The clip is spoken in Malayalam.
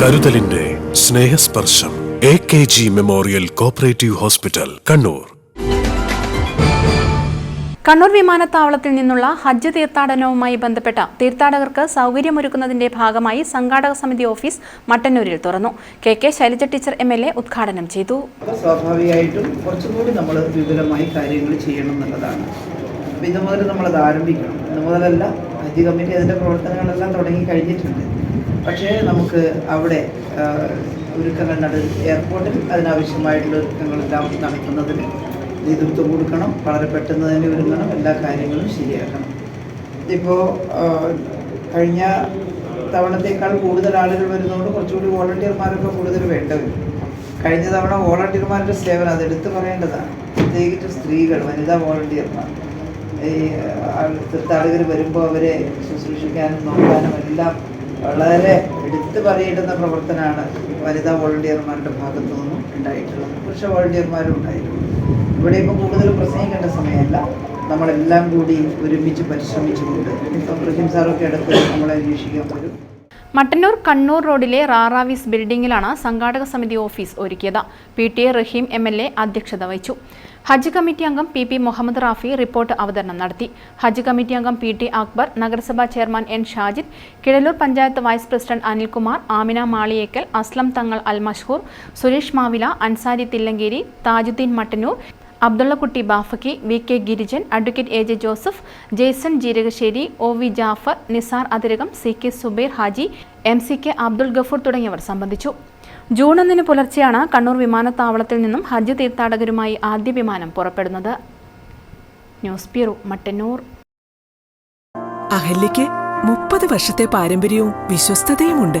കരുതലിന്റെ Snehasparsham. A K G memorial cooperative hospital Kannur. Kannur വിമാനത്താവളത്തിൽ നിന്നുള്ള ഹജ്ജ് തീർത്ഥാടനവുമായി ബന്ധപ്പെട്ട തീർത്ഥാടകർക്ക് സൗകര്യമൊരുക്കുന്നതിന്റെ ഭാഗമായി സംഘാടക സമിതി ഓഫീസ് മട്ടന്നൂരിൽ തുറന്നു. K K Shailaja teacher M L A ഉദ്ഘാടനം ചെയ്തു. സ്വാഭാവികമായിട്ടും കുറച്ചുകൂടി നമ്മൾ വിപുലമായി കാര്യങ്ങൾ ചെയ്യണം എന്നുള്ളതാണ്. ഇന്ന് ഇത് മുതൽ നമ്മളത് ആരംഭിക്കണം. ഇന്ന് മുതലല്ല ഹജ്ജ് കമ്മിറ്റി അതിന്റെ പ്രവർത്തനങ്ങളെല്ലാം തുടങ്ങി കഴിഞ്ഞിട്ടുണ്ട്. പക്ഷേ നമുക്ക് അവിടെ ഒരുക്കങ്ങൾ നട എയർപോർട്ടിൽ അതിനാവശ്യമായിട്ടുള്ള ഒരുക്കങ്ങളെല്ലാം നടത്തുന്നതിന് നേതൃത്വം കൊടുക്കണം വളരെ പെട്ടെന്ന് തന്നെ ഒരുങ്ങണം എല്ലാ കാര്യങ്ങളും ശരിയാക്കണം. ഇപ്പോൾ കഴിഞ്ഞ തവണത്തേക്കാൾ കൂടുതൽ ആളുകൾ വരുന്നതുകൊണ്ട് കുറച്ചുകൂടി വോളണ്ടിയർമാരൊക്കെ കൂടുതൽ വേണ്ടവരും കഴിഞ്ഞ തവണ വോളണ്ടിയർമാരുടെ സേവനം അത് എടുത്തു പറയേണ്ടതാണ്. പ്രത്യേകിച്ച് സ്ത്രീകൾ വനിതാ വോളണ്ടിയർമാർ. ഈ തീർത്ഥാടകർ വരുമ്പോൾ അവരെ ശുശ്രൂഷിക്കാനും നോക്കാനും എല്ലാം വളരെ എടുത്തു പറയേണ്ടുന്ന പ്രവർത്തനമാണ് വനിതാ വോളണ്ടിയർമാരുടെ ഭാഗത്തു നിന്നും ഉണ്ടായിട്ടുള്ളത്. പുരുഷ വോളണ്ടിയർമാരും ഉണ്ടായിരുന്നു. ഇവിടെ ഇപ്പോൾ കൂടുതൽ പ്രസംഗിക്കേണ്ട സമയമല്ല. നമ്മളെല്ലാം കൂടി ഒരുമിച്ച് പരിശ്രമിച്ചുകൊണ്ട് ഇപ്പം റഹീം സാറൊക്കെ ഇടയ്ക്ക് നമ്മളെ അന്വേഷിക്കാൻ വരും. മട്ടന്നൂർ കണ്ണൂർ റോഡിലെ റാറാവിസ് ബിൽഡിംഗിലാണ് സംഘാടക സമിതി ഓഫീസ് ഒരുക്കിയത്. P T A Rahim M L A അധ്യക്ഷത വഹിച്ചു. ഹജ്ജ് കമ്മിറ്റി അംഗം P P Muhammad Rafi report അവതരണം നടത്തി. ഹജ്ജ് കമ്മിറ്റി അംഗം പി ടി അക്ബർ നഗരസഭാ chairman N Shajid Kizhalur panchayat vice president Anilkumar Amina Maliyekkal Aslam Thangal Al Mashhoor Suresh Mavila Ansari Thillankeri Thajuddeen Mattannur Abdullakutty Bafakki V K Girijan advocate A J Joseph Jason Jeerakasseri O V Jafar Nisar Athirakam C K Subair Haji M C K Abdul Gafoor തുടങ്ങിയവർ സംബന്ധിച്ചു. ജൂൺ ഒന്നിന് പുലർച്ചെയാണ് കണ്ണൂർ വിമാനത്താവളത്തിൽ നിന്നും ഹജ്ജ് തീർത്ഥാടകരുമായി ആദ്യ വിമാനം പുറപ്പെടുന്നത്. News bureau Mattannur. അഹല്യയ്ക്ക് മുപ്പത് വർഷത്തെ പാരമ്പര്യവും വിശ്വസ്തതയുമുണ്ട്.